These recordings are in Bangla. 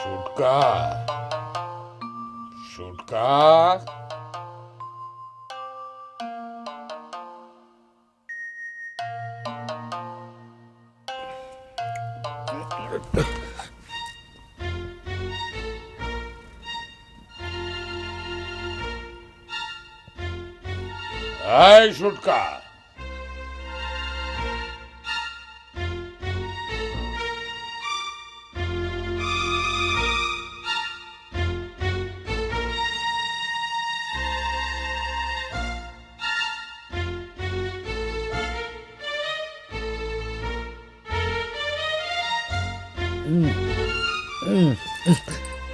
সুটকা সুটকা এই সুটকা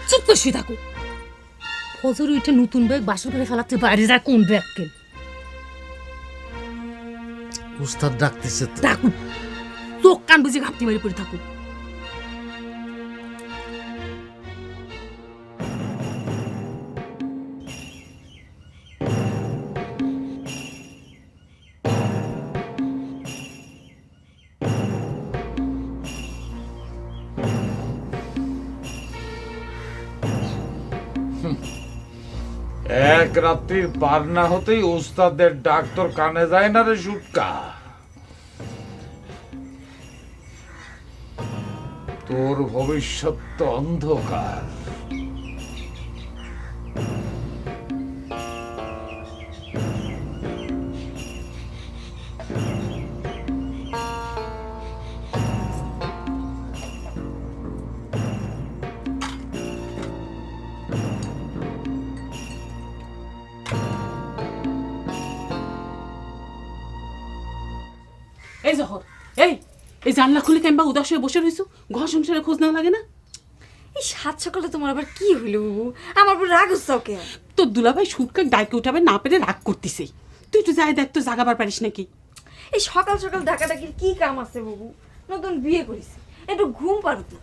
চুপ করে শুয়ে থাকো। ফজর উঠে নতুন ব্যাগ বাসন করে ফেলাতে বাইরে যায় কোন ব্যাগকে উস্তাদ ডাকতেছে তো। ডাকু চোখ কান বুঝে ঘাপটি মারি পড়ে থাকো এক রাত্রির পার না হতেই উস্তাদের ডাক তোর কানে যায় না রে সুটকা। তোর ভবিষ্যৎ তো অন্ধকার। এই জহর এই এই জানলা খুলে কেমবা উদাস হয়ে বসে রইছো? ঘর সংসারে খোঁজ না লাগে না? এই সাত সকালে তোমার আবার কি হইল আমার উপর রাগ হচ্ছে ওকে। তোর দুলাভাই সুটকে ডাইকে উঠাবে না পেরে রাগ করতিছে। তুই একটু যাই দেখ তো জাগাবার পারিস নাকি? এই সকাল সকাল ডাকাডাকির কি কাম আছে বাবু? নতুন বিয়ে করেছি। একটু ঘুম পারো তো।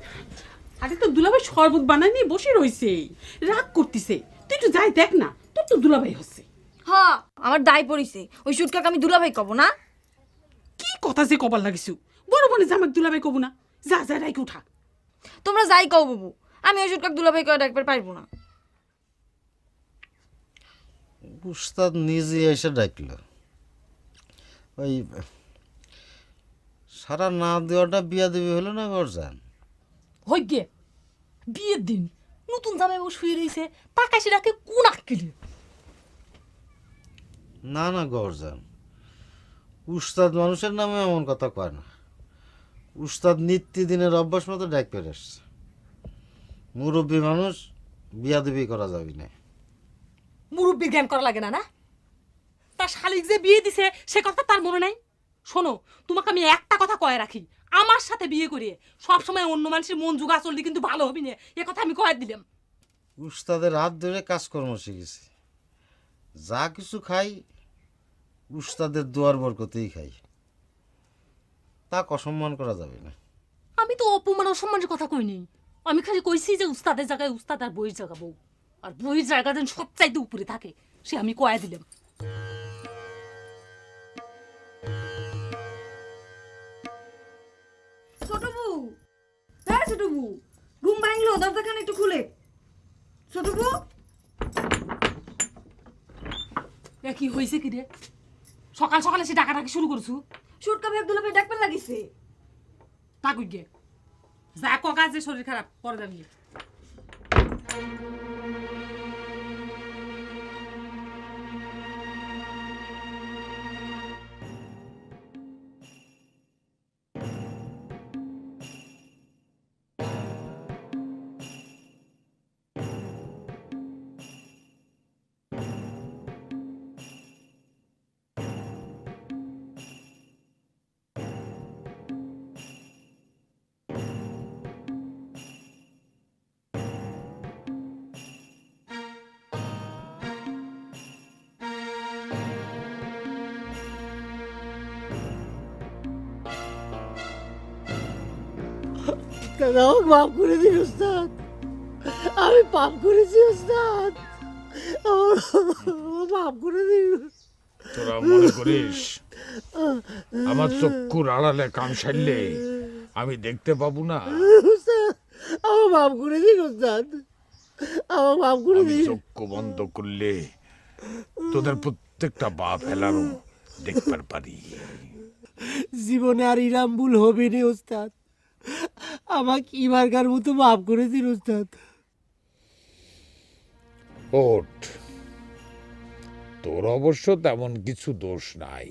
আরে তোর দুলাভাই শরবত বানায় নিয়ে বসে রইছে। রাগ করতিছে। তুই একটু যাই দেখ না তোর তো দুলাভাই হচ্ছে। হ্যাঁ আমার দায় পড়িছে। ওই সুটকাকে আমি দুলাভাই কব না? কথা যে কবার লাগিছো। বড় বনে জামাক দুলাভাই কবু না যা যা রাইকে উঠা। তোমরা যাই কও বাবু আমি ওই সুটকাকে দুলাভাই করে ডাকবার পারব না। উস্তাদ নিজে এসে ডাকল। ওই সারা না দেওয়াটা বিয়া দেবে হলো না গরজান হই গে বিয়ের দিন নতুন জামাই বউ শুয়ে রয়েছে তাকাশি রাখে কোন আক্কিলি? না না গরজান উস্তাদ মানুষের নামে এমন কথা কয় না। উস্তাদ নিত্যদিনের অভ্যাস মতো ডাক পেরে আসছে। মুরব্বী মানুষ বিয়া দেবী করা যাবে না। মুরব্বী জ্ঞান করা লাগে না না? তার শালিক যে বিয়ে দিছে সে কথা তার মনে নাই? শোনো তোমাকে আমি একটা কথা কয়ে রাখি। আমার সাথে বিয়ে করিয়ে সবসময় অন্য মানুষের মন জুগা চললে কিন্তু ভালো হবি না। এ কথা আমি কয়ে দিলাম। উস্তাদের হাত ধরে কাজকর্ম শিখেছি। যা কিছু খাই উস্তাদের দুয়ার বরকতেই খাই। তা অসম্মান করা যাবে না। আমি তো অপমান অসম্মানের কথা কইনি। আমি খালি কইছি যে উস্তাদের জায়গায় উস্তাদ আর বইয়ের জায়গা বউ। আর বইয়ের জায়গা যেন সবচাইতে উপরে থাকে সে আমি কয়ে দিলাম। ছোট বউ হ্যাঁ ছোট বউ ঘুম ভাঙলো দরজাখানে একটু খুলে। ছোট বউ। কি হয়েছে কি রে? সকাল সকালে সে ডাকাডাকি শুরু করছু? সুটকা ভাই দুলাভাই ডাকবার লাগিছে। তা কই গে? যা ককা যে শরীর খারাপ পরে যাবি আমাকে মাফ করে দিন ওস্তাদ। আমি পাপ করেছি ওস্তাদ। মাফ করে দিন। তোরা মনে করিস আমার চক্ষুর আড়ালে কান সারলে আমি দেখতে পাবো না। আমার মাফ করে দিন ওস্তাদ। আমার মাফ করে দিন। চক্ষু বন্ধ করলে তোদের প্রত্যেকটা বা ফেলানো দেখবার পারি। জীবনে আর ইরাম ভুল হবে নি ওস্তাদ। আমাকে ইবারকার মতো মাফ করে দিন ওস্তাদ ওঠ। তোর অবশ্য তেমন কিছু দোষ নাই।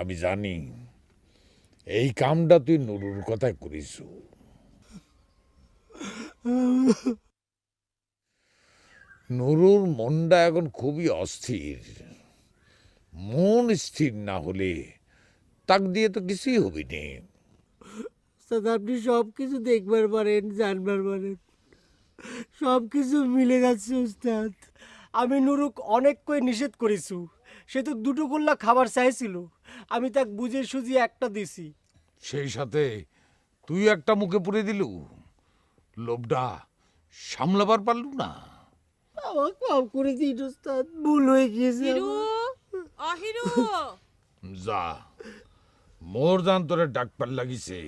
আমি জানি, এই কামটা তুই নুরুর কথায় করিস। নুরুর মনটা এখন খুবই অস্থির। মন স্থির না হলে তাক দিয়ে তো কিছুই হবি নে। ওস্তাদ আপনি সব কিছু দেখবার পারেন জানবার পারেন। সব কিছু মিলে যাচ্ছে ওস্তাদ আমি নুরুক অনেক কই নিষেধ করেছু। সে তো দুটো গোল্লা খাবার চাইছিল। আমি তাক বুঝে সুঝিয়ে একটা দিছি। সেই সাথে তুই একটা মুখে পুরে দিলু। লোভটা সামলাবার পারলু না। আমাকে মাফ করে দিন ওস্তাদ ভুল হয়ে গিয়েছে হিরু! আমার। অহিরু যা মোর জান তোরে ডাকবার লাগিছে।